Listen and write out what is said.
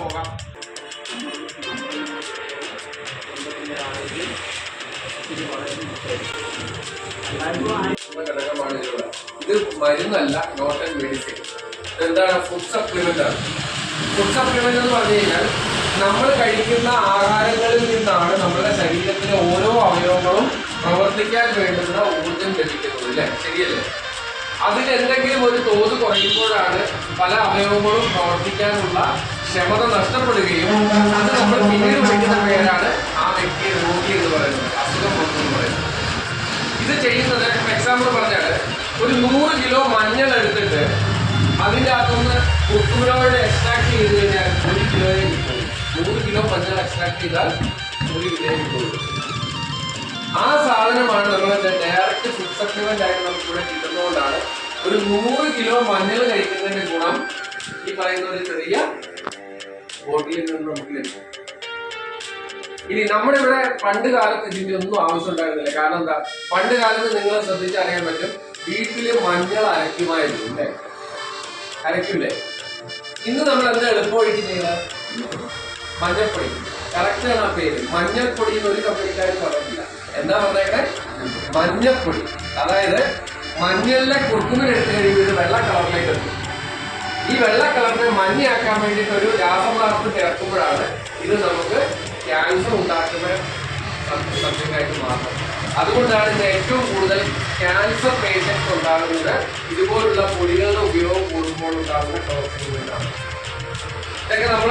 പോകാം ഇത് മരുന്നല്ല നോട്ട് ആൻഡ് മെഡിസിൻ എന്താണ് ഫുഡ് സപ്ലിമെന്റ് ആണ്. ഫുഡ് സപ്ലിമെന്റ് എന്ന് പറഞ്ഞു കഴിഞ്ഞാൽ നമ്മൾ കഴിക്കുന്ന ആഹാരങ്ങളിൽ നിന്നാണ് നമ്മുടെ ശരീരത്തിലെ ഓരോ അവയവങ്ങളും പ്രവർത്തിക്കാൻ വേണ്ടുന്ന ഊർജം ലഭിക്കുന്നത് അല്ലേ? ശരിയല്ലേ? അതിലെന്തെങ്കിലും ഒരു തോത് കുറയുമ്പോഴാണ് പല അവയവങ്ങളും പ്രവർത്തിക്കാനുള്ള ക്ഷമത നഷ്ടപ്പെടുകയും അത് നമ്മൾ പിന്നീട് വിളിക്കുന്ന പേരാണ് ആ വ്യക്തിയെ രോഗി എന്ന് പറയുന്നത് അസുഖം എന്ന് പറയുന്നത്. ഇത് ചെയ്യുന്നത് എക്സാമ്പിൾ പറഞ്ഞാൽ ഒരു നൂറ് കിലോ മഞ്ഞൾ എടുത്തിട്ട് അതിന്റെ അകത്തുനിന്ന് കുക്കുമിനോട് എക്സ്ട്രാക്ട് ചെയ്ത് കഴിഞ്ഞാൽ ഒരു കിലോയെ കിട്ടുള്ളൂ. നൂറ് കിലോ മഞ്ഞൾ എക്സ്ട്രാക്ട് ചെയ്താൽ ഒരു കിലോയെ കിട്ടുള്ളൂ. ആ സാധനമാണ് നമ്മൾ ഡയറക്റ്റ് ഫുഡ് സപ്ലിമെന്റ് ആയിട്ട് നമുക്ക് ഇവിടെ കിട്ടുന്നതുകൊണ്ടാണ് ഒരു നൂറ് കിലോ മഞ്ഞൾ കഴിക്കുന്നതിന്റെ ഗുണം ഈ പറയുന്ന ഒരു ചെറിയ ബോട്ടിലിൽ നിന്ന് നമുക്ക് ലഭിക്കും ഇനി നമ്മുടെ ഇവിടെ പണ്ട് കാലത്ത് ഇതിന്റെ ഒന്നും ആവശ്യം ഉണ്ടായിരുന്നില്ല. കാരണം എന്താ? പണ്ട് കാലത്ത് നിങ്ങൾ ശ്രദ്ധിച്ചറിയാൻ പറ്റും വീട്ടിൽ മഞ്ഞൾ അരയ്ക്കുമായിരുന്നു അല്ലേ? അരയ്ക്കില്ലേ ഇന്ന് നമ്മൾ എന്താ എളുപ്പമായിട്ട് ചെയ്യുന്നത് മഞ്ഞൾപ്പൊടി. ആണ് ആ പേര്. മഞ്ഞൾപ്പൊടി എന്ന് ഒരു കമ്പനിക്കാരും പറഞ്ഞില്ല എന്താ പറഞ്ഞേക്കണേ? മഞ്ഞൾപ്പൊടി. അതായത് മഞ്ഞളിലെ കുറുക്കുമിൽ എടുത്തു കഴിയുമ്പോൾ വെള്ള കളറിലേക്ക് എത്തും ഈ വെള്ള കളറിനെ മഞ്ഞയാക്കാൻ വേണ്ടിയിട്ട് ഒരു രാസപദാർത്ഥം ചേർക്കുമ്പോഴാണ് ഇത് നമുക്ക് ക്യാൻസർ ഉണ്ടാക്കുന്ന സബ്ജക്റ്റായിട്ട് മാറുന്നത്. അതുകൊണ്ടാണ് ഇത് ഏറ്റവും കൂടുതൽ ക്യാൻസർ പേഷ്യൻസ് ഉണ്ടാകുന്നത്. ഇതുപോലുള്ള പൊടികളുടെ ഉപയോഗം കൂടുമ്പോൾ ഉണ്ടാകുന്ന പ്രവർത്തനങ്ങളിലാണ് ഇതൊക്കെ നമ്മൾ